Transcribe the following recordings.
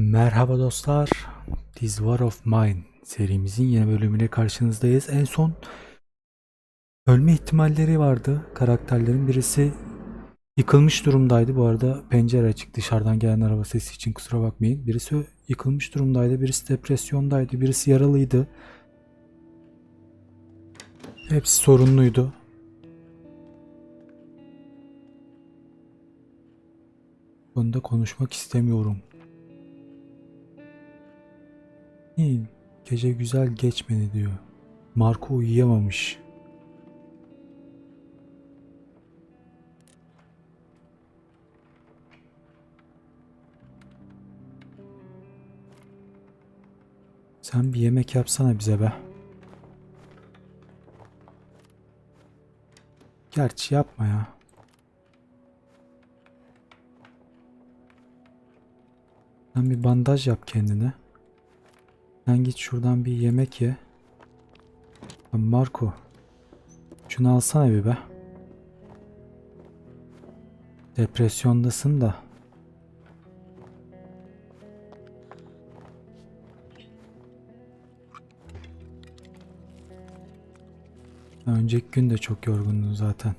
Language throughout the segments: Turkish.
Merhaba dostlar. This War of Mine serimizin yeni bölümüne karşınızdayız. En son ölme ihtimalleri vardı. Karakterlerin birisi yıkılmış durumdaydı. Bu arada pencere açık dışarıdan gelen araba sesi için kusura bakmayın. Birisi yıkılmış durumdaydı. Birisi depresyondaydı. Birisi yaralıydı. Hepsi sorunluydu. Bunda konuşmak istemiyorum. İyi, gece güzel geçmedi diyor. Marco uyuyamamış. Sen bir yemek yapsana bize be. Gerçi yapma ya. Sen bir bandaj yap kendine. Sen git şuradan bir yemek ye. Marco. Şunu alsana bir be. Depresyondasın da. Önceki gün de çok yorgundun zaten.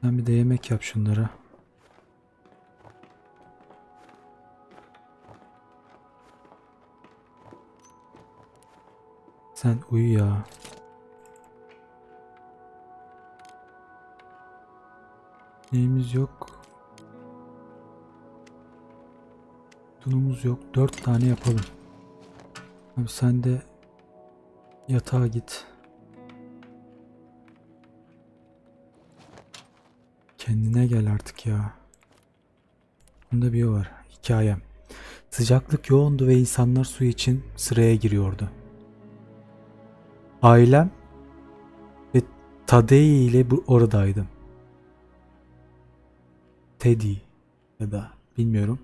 Sen bir de yemek yap şunlara. Sen uyu ya. Neyimiz yok. Dunumuz yok. Dört tane yapalım. Abi sen de yatağa git. Kendine gel artık ya. Bunda bir var. Hikayem. Sıcaklık yoğundu ve insanlar su için sıraya giriyordu. Ailem ve Tadei ile bu oradaydım. Teddy ya da bilmiyorum.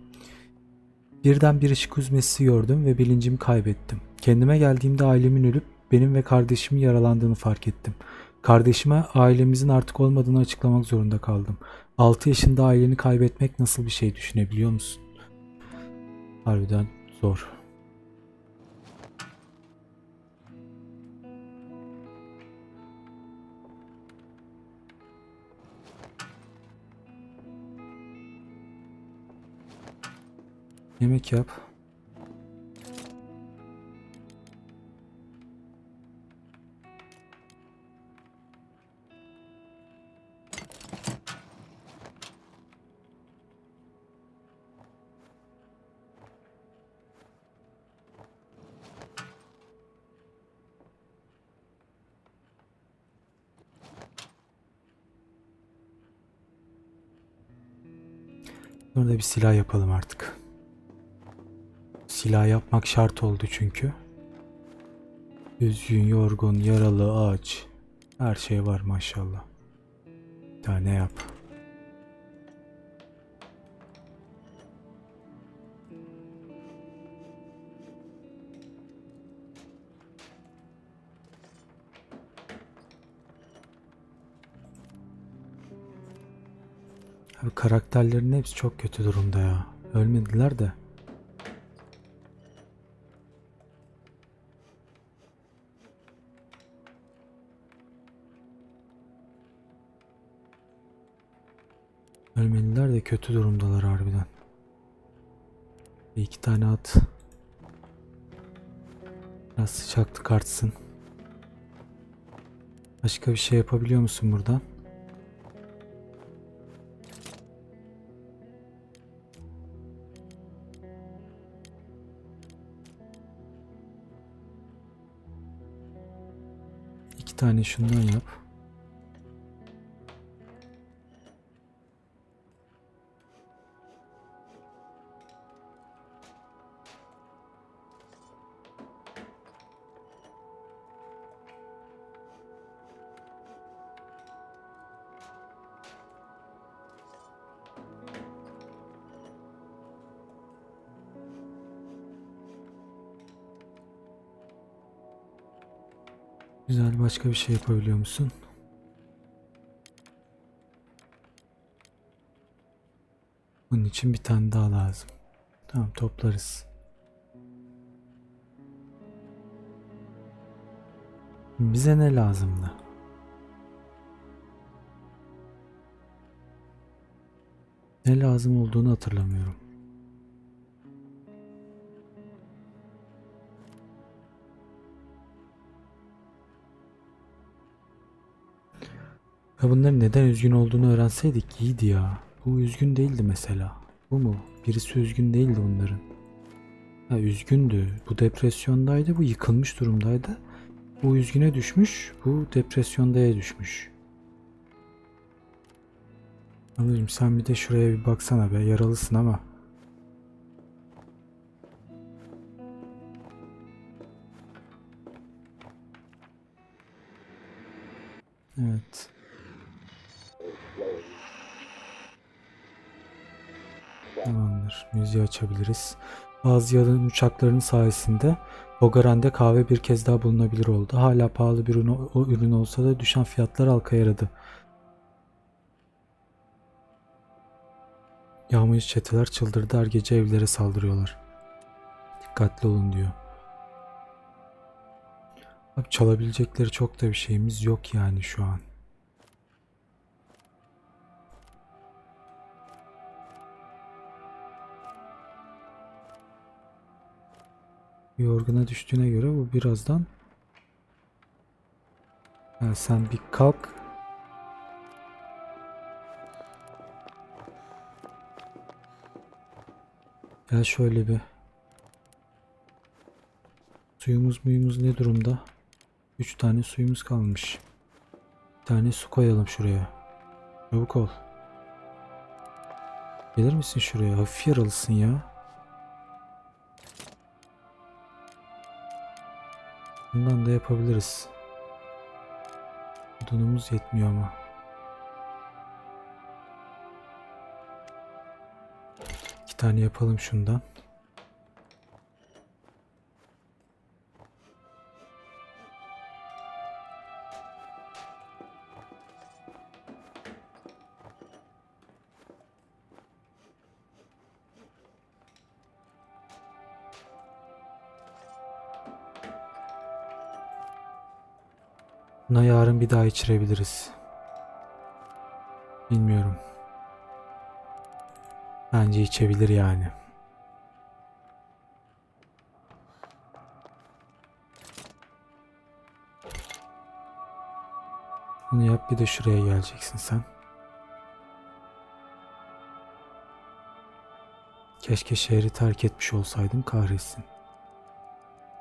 Birden bir ışık hüzmesi gördüm ve bilincimi kaybettim. Kendime geldiğimde ailemin ölüp benim ve kardeşimin yaralandığını fark ettim. Kardeşime ailemizin artık olmadığını açıklamak zorunda kaldım. 6 yaşında aileni kaybetmek nasıl bir şey düşünebiliyor musun? Harbiden zor. Yemek yap. Burada bir silah yapalım artık. Silah yapmak şart oldu çünkü. Üzgün, yorgun, yaralı, ağaç. Her şey var maşallah. Bir tane yap. Abi karakterlerin hepsi çok kötü durumda ya. Ölmediler de. Ölmediler de kötü durumdalar harbiden. Bir iki tane at. Biraz sıcaklık artsın. Başka bir şey yapabiliyor musun buradan? İki tane şundan yap. Güzel başka bir şey yapabiliyor musun? Bunun için bir tane daha lazım. Tamam toplarız. Bize ne lazımdı? Ne lazım olduğunu hatırlamıyorum. Ya bunların neden üzgün olduğunu öğrenseydik iyiydi ya. Bu üzgün değildi mesela. Bu mu? Birisi üzgün değildi bunların. Ha üzgündü. Bu depresyondaydı. Bu yıkılmış durumdaydı. Bu üzgüne düşmüş. Bu depresyondaya düşmüş. Anacığım sen bir de şuraya bir baksana be. Yaralısın ama. Evet. Tamamdır. Müziği açabiliriz. Bazı yalın uçakların sayesinde Bogaren'de kahve bir kez daha bulunabilir oldu. Hala pahalı bir ürün, o ürün olsa da düşen fiyatlar halka yaradı. Yağmacı çeteler çıldırdı her gece evlere saldırıyorlar. Dikkatli olun diyor. Abi çalabilecekleri çok da bir şeyimiz yok yani şu an. Yorguna düştüğüne göre bu birazdan ya sen bir kalk Gel şöyle bir Suyumuz muyumuz ne durumda? 3 tane suyumuz kalmış. Bir tane su koyalım şuraya. Çabuk ol. Gelir misin şuraya? Hafif yaralısın ya. Bundan da yapabiliriz. Odunumuz yetmiyor ama. İki tane yapalım şundan. Yarın bir daha içirebiliriz. Bilmiyorum. Bence içebilir yani. Bunu yap bir de şuraya geleceksin sen. Keşke şehri terk etmiş olsaydım kahretsin.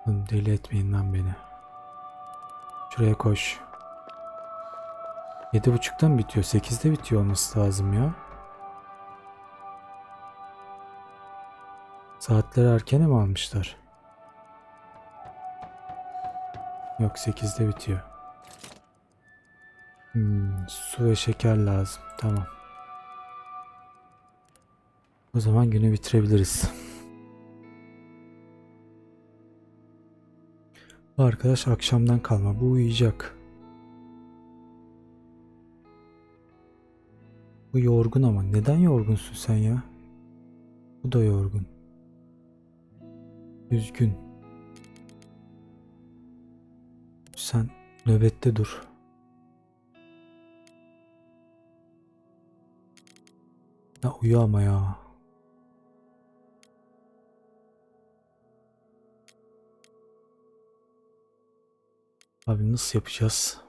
Deli etmeyin lan beni. Şuraya koş. Yedi buçukta mı bitiyor? Sekizde bitiyor olması lazım ya. Saatleri erkene mi almışlar? Yok sekizde bitiyor. Hmm, su ve şeker lazım. Tamam. O zaman günü bitirebiliriz. Bu arkadaş akşamdan kalma. Bu uyuyacak. Bu yorgun ama. Neden yorgunsun sen ya? Bu da yorgun. Üzgün. Sen nöbette dur. Ya uyu ama ya. Abi nasıl yapacağız?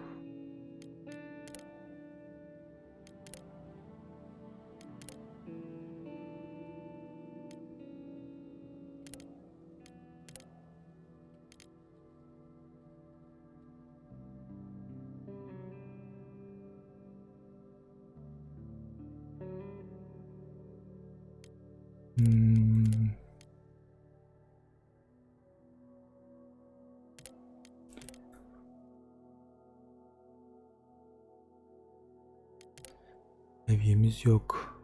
Seviyemiz yok.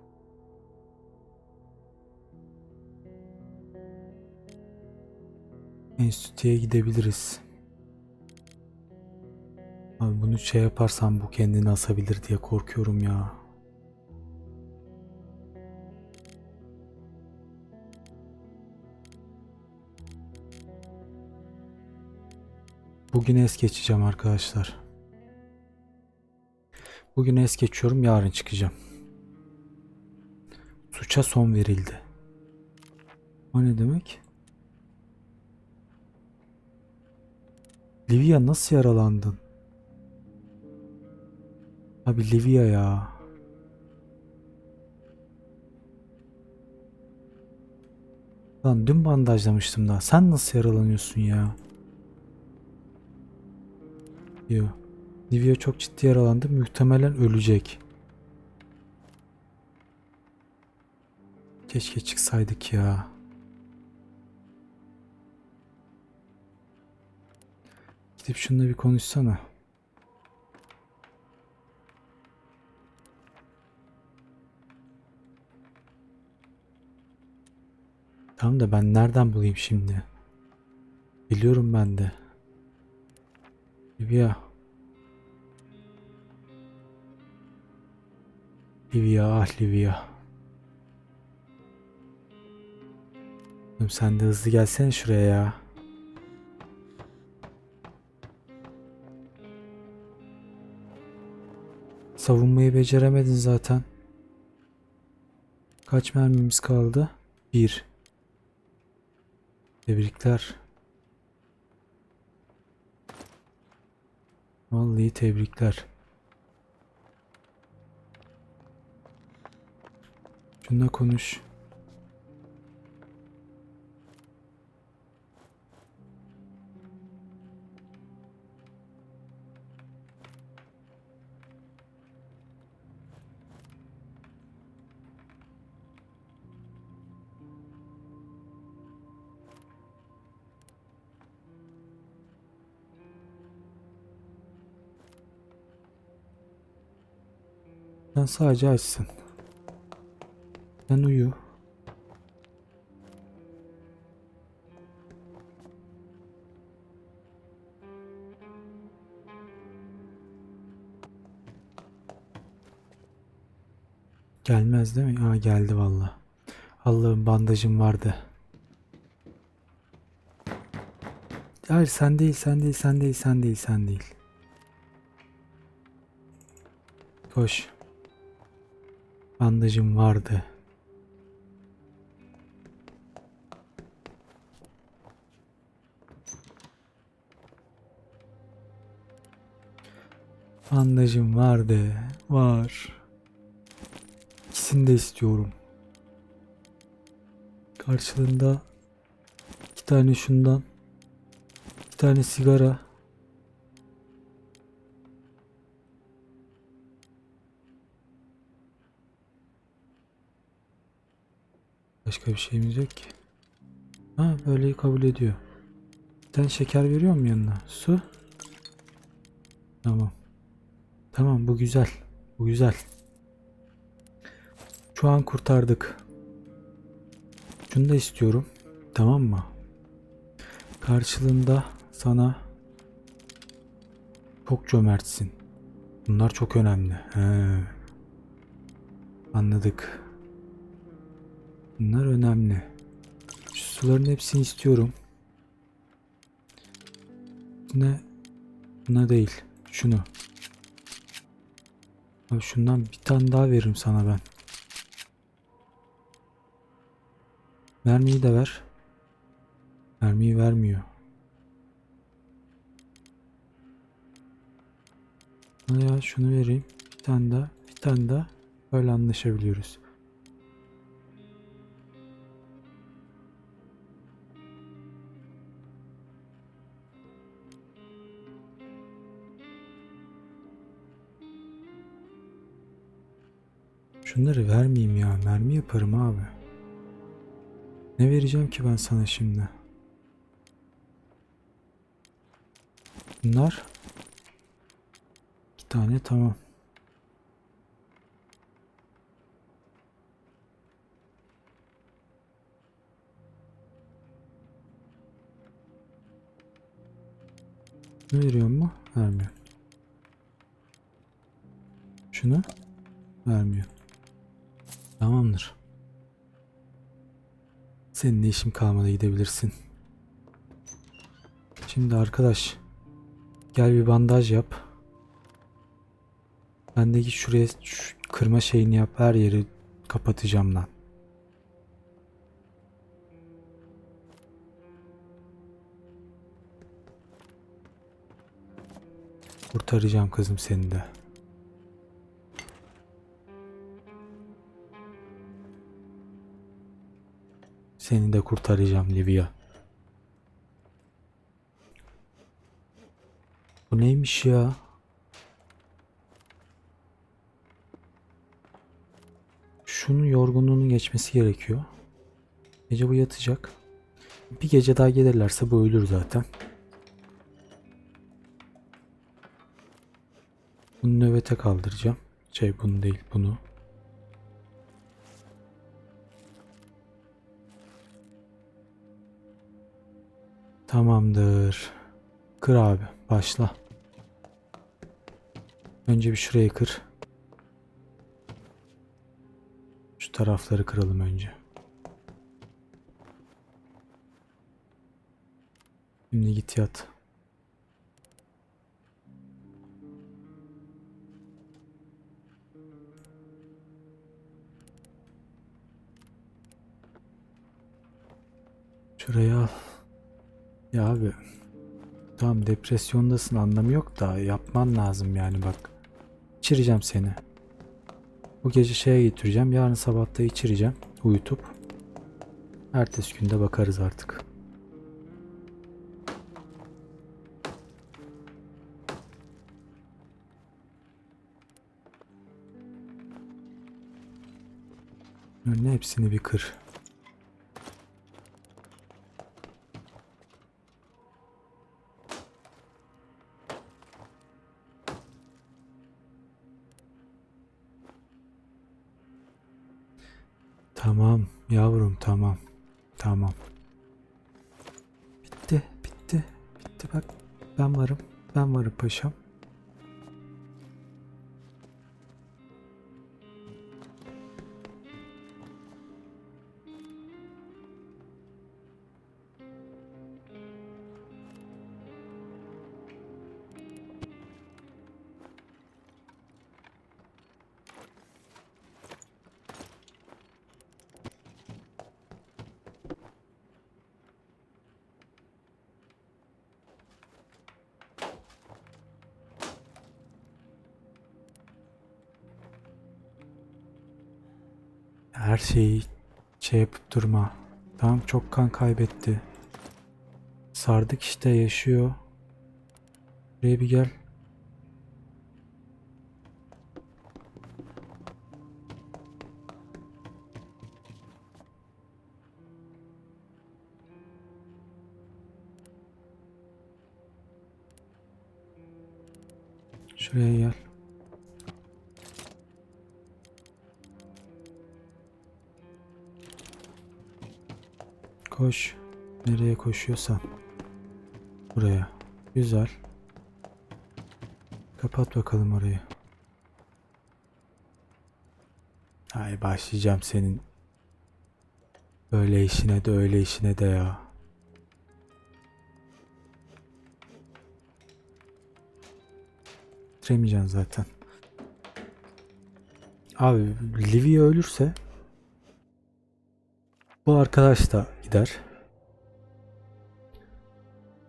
Enstitüye gidebiliriz. Abi bunu şey yaparsam bu kendini asabilir diye korkuyorum ya. Bugün es geçeceğim arkadaşlar. Bugün es geçiyorum yarın çıkacağım. Suça son verildi. O ne demek? Livia nasıl yaralandın? Abi Livia ya. Lan dün bandajlamıştım daha. Sen nasıl yaralanıyorsun ya? Diyor. Livia çok ciddi yaralandı. Muhtemelen ölecek. Keşke çıksaydık ya. Gidip şununla bir konuşsana. Tamam da ben nereden bulayım şimdi? Biliyorum ben de. Livia. Livia ah Livia. Sen de hızlı gelsene şuraya ya. Savunmayı beceremedin zaten. Kaç mermimiz kaldı? Bir. Tebrikler. Vallahi tebrikler. Şununla konuş. Sen sadece açsın. Sen uyu. Gelmez değil mi? Aa geldi valla. Allah'ım bandajım vardı. Hayır sen değil sen değil sen değil sen değil sen değil. Koş. Bandajım vardı. Bandajım vardı. Var. İkisini de istiyorum. Karşılığında iki tane şundan, iki tane sigara, Başka bir şeyimiz yok ki. Ha böyle kabul ediyor. Bir tane şeker veriyor mu yanına? Su. Tamam. Tamam bu güzel. Bu güzel. Şu an kurtardık. Şunu da istiyorum. Tamam mı? Karşılığında sana çok cömertsin. Bunlar çok önemli. He. Anladık. Bunlar önemli. Şu suların hepsini istiyorum. Ne? Buna değil. Şunu. Abi şundan bir tane daha veririm sana ben. Mermiyi de ver. Mermiyi vermiyor. Ya şunu vereyim. Bir tane daha. Bir tane daha. Böyle anlaşabiliyoruz. Şunları vermeyeyim ya. Mermi yaparım abi. Ne vereceğim ki ben sana şimdi? Bunlar iki tane tamam. Ne veriyor mu? Vermiyor. Şunu vermiyor. Tamamdır. Senin de işim kalmadı gidebilirsin. Şimdi arkadaş gel bir bandaj yap. Ben de git şuraya şu kırma şeyini yap. Her yeri kapatacağım lan. Kurtaracağım kızım seni de. Seni de kurtaracağım Livia. Bu neymiş ya? Şunun yorgunluğunun geçmesi gerekiyor. Gece bu yatacak. Bir gece daha gelirlerse bu ölür zaten. Bunu nöbete kaldıracağım. Şey bunu değil bunu. Tamamdır. Kır abi başla. Önce bir şurayı kır. Şu tarafları kıralım önce. Şimdi git yat. Şuraya al. Ya abi. Tamam depresyondasın anlamı yok da yapman lazım yani bak. İçireceğim seni. Bu gece şeye getireceğim. Yarın sabah da içireceğim. Uyutup. Ertesi günde bakarız artık. Önüne hepsini bir kır. Paşam. Her şeyi şey yapıp durma. Tamam çok kan kaybetti. Sardık işte yaşıyor. Buraya bir gel. Koş. Nereye koşuyorsan. Buraya. Güzel. Kapat bakalım orayı. Ay başlayacağım senin. Öyle işine de öyle işine de ya. Bitiremeyeceksin zaten. Abi Livia ölürse bu arkadaş da gider.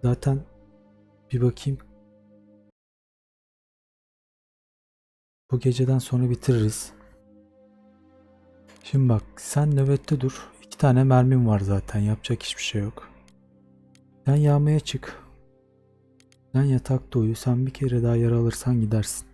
Zaten bir bakayım. Bu geceden sonra bitiririz. Şimdi bak sen nöbette dur. İki tane mermim var zaten. Yapacak hiçbir şey yok. Sen yağmaya çık. Sen yatakta uyu. Sen bir kere daha yara alırsan gidersin.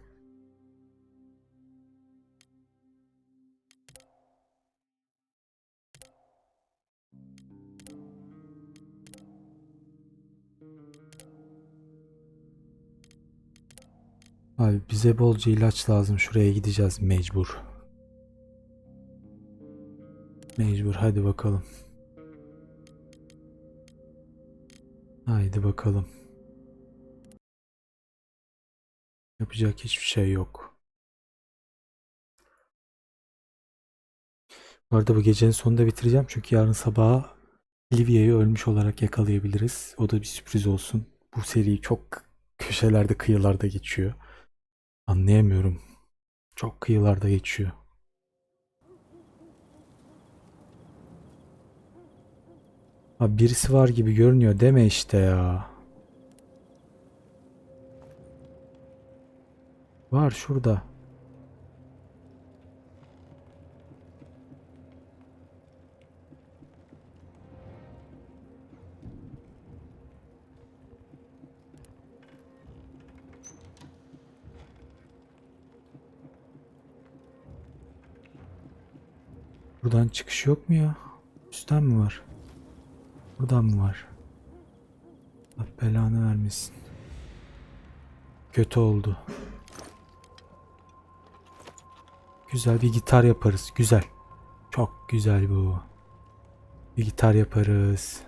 Abi bize bolca ilaç lazım. Şuraya gideceğiz mecbur. Mecbur hadi bakalım. Haydi bakalım. Yapacak hiçbir şey yok. Bu arada bu gecenin sonunda bitireceğim çünkü yarın sabaha Livia'yı ölmüş olarak yakalayabiliriz. O da bir sürpriz olsun. Bu seri çok köşelerde, kıyılarda geçiyor. Anlayamıyorum. Çok kıyılarda geçiyor. Abi birisi var gibi görünüyor deme işte ya. Var şurada. Buradan çıkış yok mu ya? Üstten mi var? Buradan mı var? Allah belanı vermesin. Kötü oldu. Güzel bir gitar yaparız. Güzel. Çok güzel bu. Bir gitar yaparız.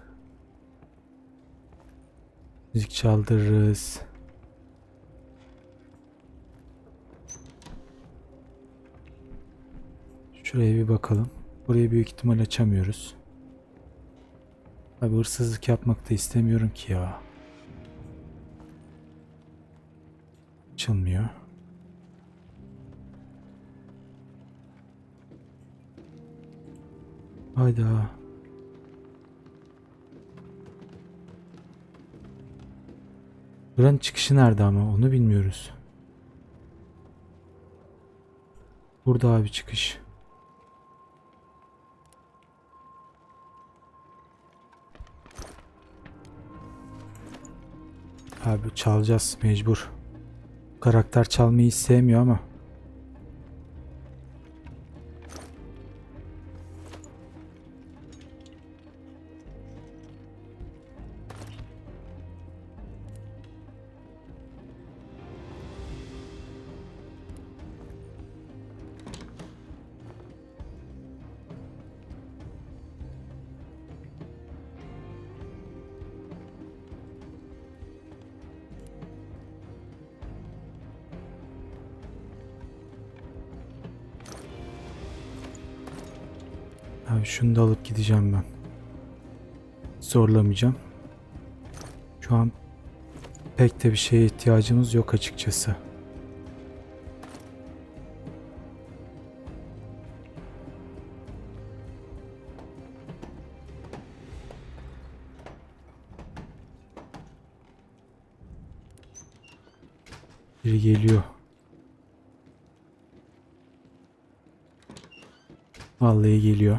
Müzik çaldırırız. Şuraya bir bakalım. Burayı büyük ihtimal açamıyoruz. Abi hırsızlık yapmak da istemiyorum ki ya. Açılmıyor. Hayda. Buranın çıkışı nerede ama onu bilmiyoruz. Burada abi çıkış. Abi çalacağız mecbur. Karakter çalmayı sevmiyor ama. Abi şunu da alıp gideceğim ben. Zorlamayacağım. Şu an pek de bir şeye ihtiyacımız yok açıkçası. Biri geliyor. Vallahi geliyor.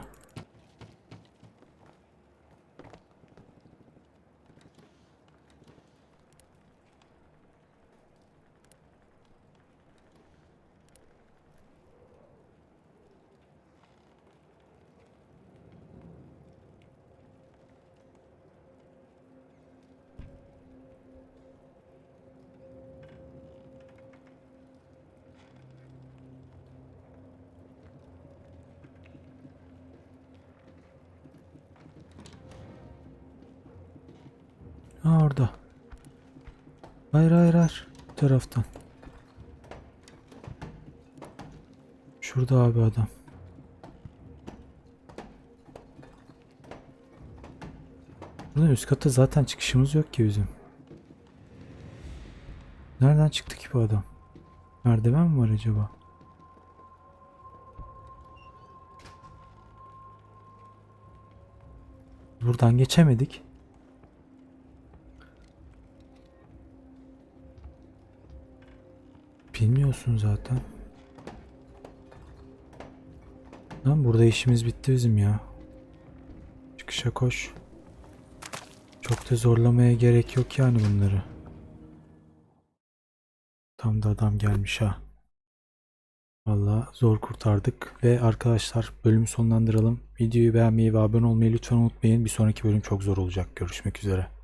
Ha orada. Hayır hayır hayır. Bu taraftan. Şurada abi adam. Buradan üst kata zaten çıkışımız yok ki bizim. Nereden çıktı ki bu adam? Merdiven mi var acaba? Buradan geçemedik. Bilmiyorsun zaten. Lan burada işimiz bitti bizim ya. Çıkışa koş. Çok da zorlamaya gerek yok yani bunları. Tam da adam gelmiş ha. Valla zor kurtardık ve arkadaşlar bölümü sonlandıralım. Videoyu beğenmeyi ve abone olmayı lütfen unutmayın. Bir sonraki bölüm çok zor olacak. Görüşmek üzere.